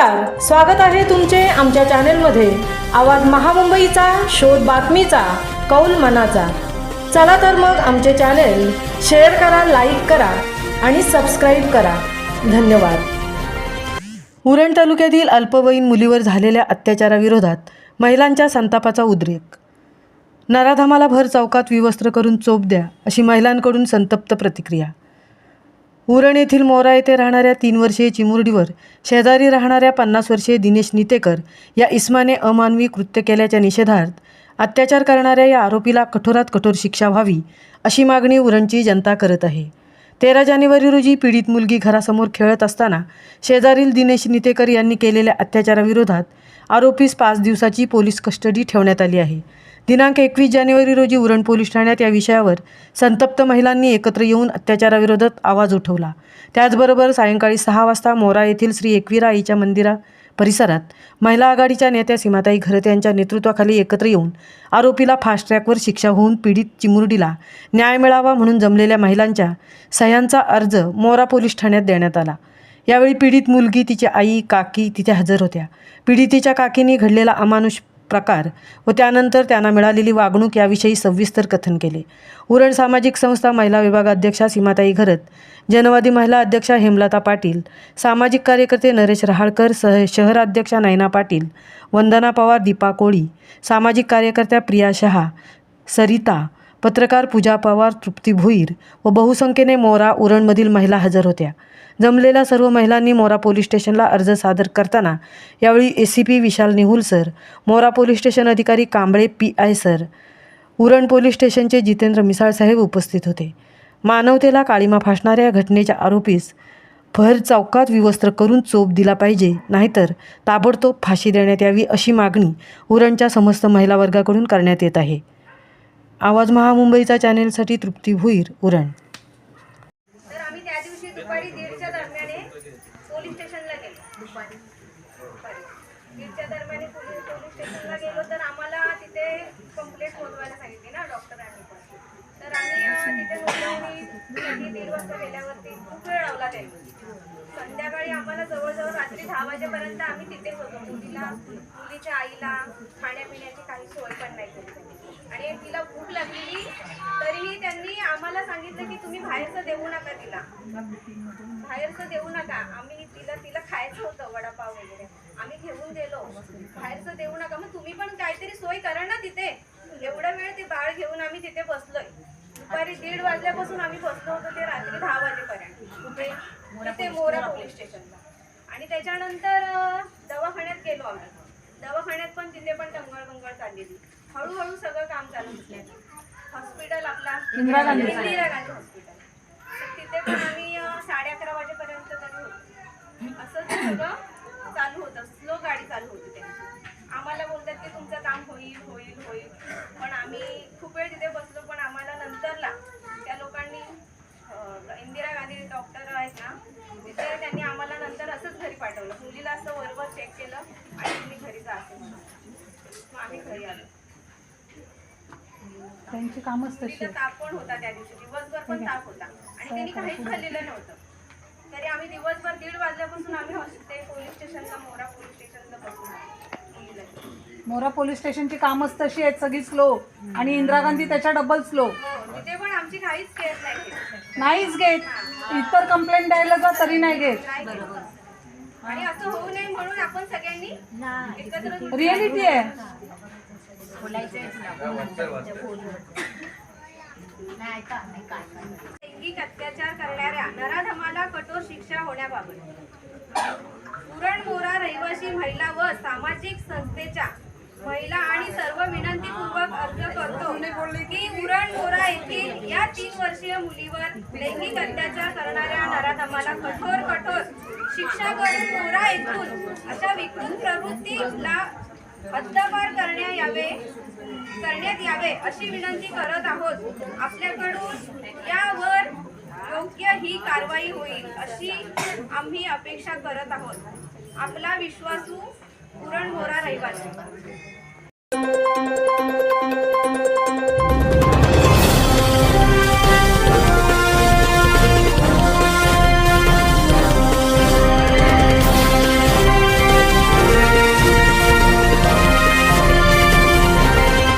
नमस्कार स्वागत आहे तुमचे आमच्या चॅनेलमध्ये. आवाज महामुंबईचा शोध बातमीचा कौल मनाचा. चला तर मग आमचे चॅनेल शेअर करा लाईक करा आणि सबस्क्राईब करा. धन्यवाद. उरण तालुक्यातील अल्पवयीन मुलीवर झालेल्या अत्याचाराविरोधात महिलांच्या संतापाचा उद्रेक. नराधामाला भर चौकात विवस्त्र करून चोप द्या अशी महिलांकडून संतप्त प्रतिक्रिया. उरण येथील मोरा येथे राहणाऱ्या तीन वर्षीय चिमुरडीवर शेजारी राहणाऱ्या पन्नास वर्षीय दिनेश नितेकर या इस्माने अमानवी कृत्य केल्याच्या निषेधार्थ अत्याचार करणाऱ्या या आरोपीला कठोरात कठोर शिक्षा व्हावी अशी मागणी उरणची जनता करत आहे. तेरा जानेवारी रोजी पीडित मुलगी घरासमोर खेळत असताना शेजारील दिनेश नितेकर यांनी केलेल्या अत्याचाराविरोधात आरोपीस पाच दिवसाची पोलीस कस्टडी ठेवण्यात आली आहे. दिनांक एकवीस जानेवारी रोजी उरण पोलीस ठाण्यात या विषयावर संतप्त महिलांनी एकत्र येऊन अत्याचाराविरोधात आवाज उठवला. त्याचबरोबर सायंकाळी सहा वाजता मोरा येथील श्री एकवीरा आईच्या मंदिरा परिसरात महिला आघाडीच्या नेत्या सीमाताई घरत यांच्या नेतृत्वाखाली एकत्र येऊन आरोपीला फास्ट ट्रॅकवर शिक्षा होऊन पीडित चिमुरडीला न्याय मिळावा म्हणून जमलेल्या महिलांच्या सह्यांचा अर्ज मोरा पोलीस ठाण्यात देण्यात आला. यावेळी पीडित मुलगी तिची आई काकी तिथे हजर होत्या. पीडितेच्या काकीने घडलेला अमानुष प्रकार व त्यानंतर त्यांना मिळालेली वागणूक याविषयी सविस्तर कथन केले. उरण सामाजिक संस्था महिला विभाग अध्यक्षा सीमाताई घरत जनवादी महिला अध्यक्षा हेमलता पाटील सामाजिक कार्यकर्ते नरेश रहाळकर सह शहराध्यक्षा नयना पाटील वंदना पवार दीपा कोळी सामाजिक कार्यकर्त्या प्रिया शहा सरिता पत्रकार पूजा पवार तृप्ती भुईर व बहुसंख्येने मोरा उरणमधील महिला हजर होत्या. जमलेल्या सर्व महिलांनी मोरा पोलीस स्टेशनला अर्ज सादर करताना यावेळी A C P Vishal Nehul sir Mora police station अधिकारी Kamble P I sir Uran police स्टेशनचे जितेंद्र मिसाळ साहेब उपस्थित होते. मानवतेला काळीमा फासणाऱ्या या घटनेच्या आरोपीस भर चौकात विवस्त्र करून चोप दिला पाहिजे नाहीतर ताबडतोब फाशी देण्यात यावी अशी मागणी उरणच्या समस्त महिला वर्गाकडून करण्यात येत आहे. आवाज महामुंबईचा चॅनेलसाठी तृप्ती भुईर उरण तर आम्ही त्या दिवशी दुपारी दीडच्या दरम्याने पोलीस स्टेशनला गेलो. दुपारी. दुपारी. दीडच्या पोलीस पोलीस स्टेशनला गेलो तर आम्हाला तिथे कंप्लेंट नोंदवायला सांगितली ना डॉक्टरांनी तर आम्ही तिथे नोंदवणी दीड वाजता गेल्यावरती. खूप वेळ लावला त्यांनी. संध्याकाळी आम्हाला जवळजवळ रात्री दहा वाजेपर्यंत आम्ही तिथेच होतो. मुलीला मुलीच्या आईला खाण्यापिण्याची काही सोय पण नाही केली. आणि तिला भूक लागलेली तरीही त्यांनी आम्हाला सांगितलं की तुम्ही बाहेरचं देऊ नका तिला. बाहेरचं देऊ नका. आम्ही तिला तिला खायचं होतं वडापाव वगैरे. आम्ही घेऊन गेलो. बाहेरचं देऊ नका. मग तुम्ही पण काहीतरी सोय करा ना तिथे. एवढा वेळ ते बाळ घेऊन आम्ही तिथे बसलोय. दुपारी दीड वाजल्यापासून आम्ही बसलो होतो ते रात्री दहा वाजेपर्यंत. कुठे? तिथे मोरा पोलीस स्टेशनला. आणि त्याच्यानंतर दवाखान्यात गेलो आम्ही. दवाखान्यात पण तिथे पण टंगळ मंगळ चाललेली. हळूहळू सगळं काम चालू हॉस्पिटल आपला इंदिरा गांधी हॉस्पिटल. तिथे पण आम्ही अं, साडे अकरा वाजेपर्यंत तरी होतो असं सगळं चालू होतं. स्लो गाडी चालू होती त्यांची. आम्हाला बोलतात की तुमचं काम होईल होईल होईल. पण आम्ही खूप वेळ तिथे बसलो पण आम्हाला नंतरला त्या लोकांनी इंदिरा गांधी डॉक्टर आहेत ना तिथे त्यांनी आम्हाला नंतर असंच घरी पाठवलं. मुलीला असं वरवर चेक केलं आणि तुम्ही घरी जा असे म्हणून आम्ही घरी आलो. त्यांची कामच तशी. ताप पण होता त्या दिवशी. दिवसभर पण ताप होता. आणि त्यांनी काहीच खाल्लेलं नव्हतं. तरी आम्ही दिवसभर दीड वाजल्यापासून आम्ही हॉस्पिटल पोलीस स्टेशनला मोरा पोलीस स्टेशनला. मुलीला. मोरा पोलीस स्टेशनची कामच तशी आहेत सगळी स्लो आणि इंदिरा गांधी त्याच्या डबल स्लो हो तिथे पण आमची काहीच केअर नाही. नाहीच घेत. इतर कंप्लेंट द्यायला जा तरी नाही घेत. आणि असं होऊ नये म्हणून आपण सगळ्यांनी एकत्र रिअलिटी आहे. लैंगिक अत्याचार करणाऱ्या नराधमाला कठोर शिक्षा होण्याबाबत. पुरणमोरा रहिवासी महिला व सामाजिक संस्थेच्या महिला आणि सर्व विनंतीपूर्वक अर्ज करतो की उरणमोरा येथील या तीन वर्षीय मुलीवर लैंगिक अत्याचार करणाऱ्या नराधमाला कठोर कठोर शिक्षा करून मोरा येथून अशा विकृत प्रवृत्तीला हद्दपार करण्यात यावे. करण्यात यावे अशी विनंती करत आहोत. आपल्याकडून यावर योग्य ही कारवाई होईल अशी आम्ही अपेक्षा करत आहोत. आपला विश्वासू पुरण मोरा रहिवासी.